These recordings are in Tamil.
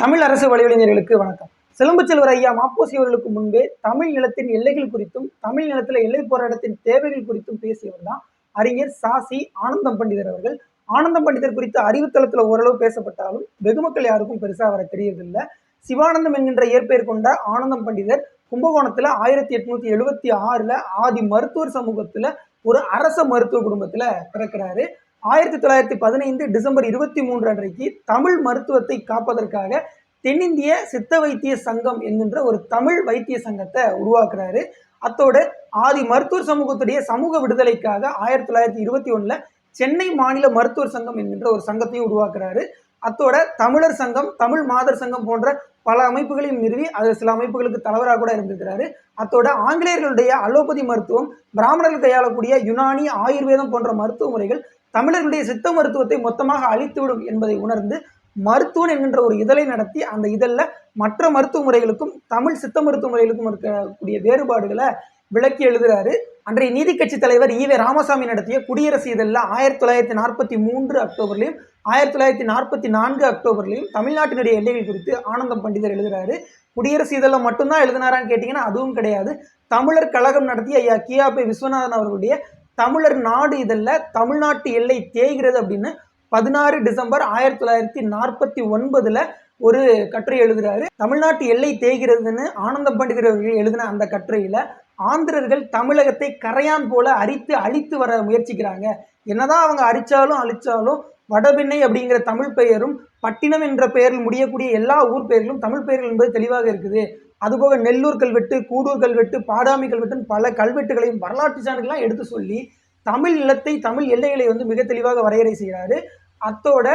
தமிழ் அரசு வழிவழிஞர்களுக்கு வணக்கம். சிலம்பு செல்வர் ஐயா மாப்போசி அவர்களுக்கு முன்பே தமிழ் நிலத்தின் எல்லைகள் குறித்தும் தமிழ் நிலத்தில் எல்லை போராட்டத்தின் தேவைகள் குறித்தும் பேசியவர் தான் அறிஞர் சாசி ஆனந்தம் பண்டிதர் அவர்கள். ஆனந்தம் பண்டிதர் குறித்து அறிவுத்தளத்தில் ஓரளவு பேசப்பட்டாலும் வெகுமக்கள் யாருக்கும் பெருசாக அவரை தெரியறதில்லை. சிவானந்தம் என்கின்ற இயற்பெயர் கொண்ட ஆனந்தம் பண்டிதர் கும்பகோணத்தில் ஆயிரத்தி எட்நூத்தி எழுபத்தி ஆறில் ஆதி மருத்துவர் சமூகத்தில் ஒரு அரச மருத்துவ குடும்பத்தில் பிறக்கிறாரு. ஆயிரத்தி தொள்ளாயிரத்தி பதினைந்து டிசம்பர் இருபத்தி மூன்று அன்றைக்கு தமிழ் மருத்துவத்தை காப்பதற்காக தென்னிந்திய சித்த வைத்திய சங்கம் என்கின்ற ஒரு தமிழ் வைத்திய சங்கத்தை உருவாக்குறாரு. அத்தோடு ஆதி மருத்துவர் சமூகத்துடைய சமூக விடுதலைக்காக ஆயிரத்தி தொள்ளாயிரத்தி இருபத்தி ஒன்றில் சென்னை மாநில மருத்துவர் சங்கம் என்கின்ற ஒரு சங்கத்தையும் உருவாக்குறாரு. அத்தோட தமிழர் சங்கம் தமிழ் மாதர் சங்கம் போன்ற பல அமைப்புகளையும் நிறுவி அது சில அமைப்புகளுக்கு தலைவராக கூட இருந்திருக்கிறாரு. அத்தோட ஆங்கிலேயர்களுடைய அலோபதி மருத்துவம் பிராமணர்கள் கையாளக்கூடிய யுனானி ஆயுர்வேதம் போன்ற மருத்துவ முறைகள் தமிழர்களுடைய சித்த மருத்துவத்தை மொத்தமாக அழித்துவிடும் என்பதை உணர்ந்து மருத்துவன் என்கின்ற ஒரு இதழை நடத்தி அந்த இதழில் மற்ற மருத்துவ முறைகளுக்கும் தமிழ் சித்த மருத்துவ முறைகளுக்கும் இருக்கக்கூடிய வேறுபாடுகளை விளக்கி எழுதுகிறாரு அன்றைய நீதி கட்சி தலைவர் ஈவே ராமசாமி நடத்திய குடியரசு இதழில் ஆயிரத்தி தொள்ளாயிரத்தி நாற்பத்தி மூன்று அக்டோபர்லையும் ஆயிரத்தி தொள்ளாயிரத்தி நாற்பத்தி நான்கு அக்டோபர்லையும் தமிழ்நாட்டினுடைய எல்லைகள் குறித்து ஆனந்தம் பண்டிதர் எழுதுகிறாரு குடியரசு இதழில் மட்டும்தான் எழுதினாரான்னு கேட்டிங்கன்னா அதுவும் கிடையாது. தமிழர் கழகம் நடத்திய ஐயா கியாபி விஸ்வநாதன் அவர்களுடைய தமிழர் நாடு இதழில் தமிழ்நாட்டு எல்லை தேய்கிறது அப்படின்னு பதினாறு டிசம்பர் ஆயிரத்தி தொள்ளாயிரத்தி நாற்பத்தி ஒன்பதுல ஒரு கட்டுரை எழுதுறாரு. தமிழ்நாட்டு எல்லை தேய்கிறதுன்னு ஆனந்த பண்டிதர் அவர்கள் எழுதின அந்த கட்டுரையில ஆந்திரர்கள் தமிழகத்தை கரையான் போல அரித்து அழித்து வர முயற்சிக்கிறாங்க. என்னதான் அவங்க அரிச்சாலும் அழிச்சாலும் வடபெண்ணை அப்படிங்கிற தமிழ் பெயரும் பட்டினம் என்ற பெயரில் முடியக்கூடிய எல்லா ஊர் பெயர்களும் தமிழ் பெயர்கள் என்பது தெளிவாக இருக்குது. அதுபோக நெல்லூர் கல்வெட்டு கூடூர் கல்வெட்டு பாடாமி கல்வெட்டுன்னு பல கல்வெட்டுகளையும் வரலாற்று சான்றுகளாம் எடுத்து சொல்லி தமிழ் நிலத்தை தமிழ் எல்லைகளை வந்து மிக தெளிவாக வரையறை செய்கிறாரு. அத்தோட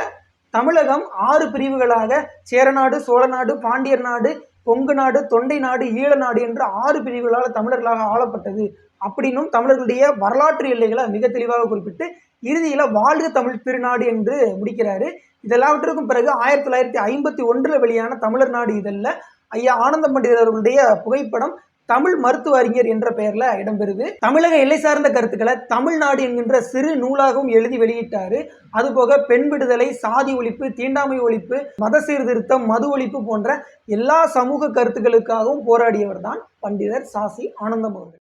தமிழகம் ஆறு பிரிவுகளாக சேரநாடு சோழநாடு பாண்டியர் நாடு கொங்கு நாடு தொண்டை நாடு ஈழ நாடு என்று ஆறு பிரிவுகளால் தமிழர்களாக ஆளப்பட்டது. அப்படின்னும் தமிழர்களுடைய வரலாற்று எல்லைகளை மிக தெளிவாக குறிப்பிட்டு இறுதியில் வாழ்க தமிழ் திருநாடு என்று முடிக்கிறாரு. இதெல்லாவற்றிற்கும் பிறகு ஆயிரத்தி தொள்ளாயிரத்தி ஐம்பத்தி ஒன்றில் வெளியான தமிழர் நாடு இதழில் ஐயா ஆனந்த பண்டிதர் அவர்களுடைய புகைப்படம் தமிழ் மருத்துவ அறிஞர் என்ற பெயரில் இடம்பெறுது. தமிழக எல்லை சார்ந்த கருத்துக்களை தமிழ்நாடு என்கின்ற சிறு நூலாகவும் எழுதி வெளியிட்டாரு. அதுபோக பெண் விடுதலை சாதி ஒழிப்பு தீண்டாமை ஒழிப்பு மத சீர்திருத்தம் மது ஒழிப்பு போன்ற எல்லா சமூக கருத்துக்களுக்காகவும் போராடியவர் தான் பண்டிதர் சாசி ஆனந்தம் அவர்கள்.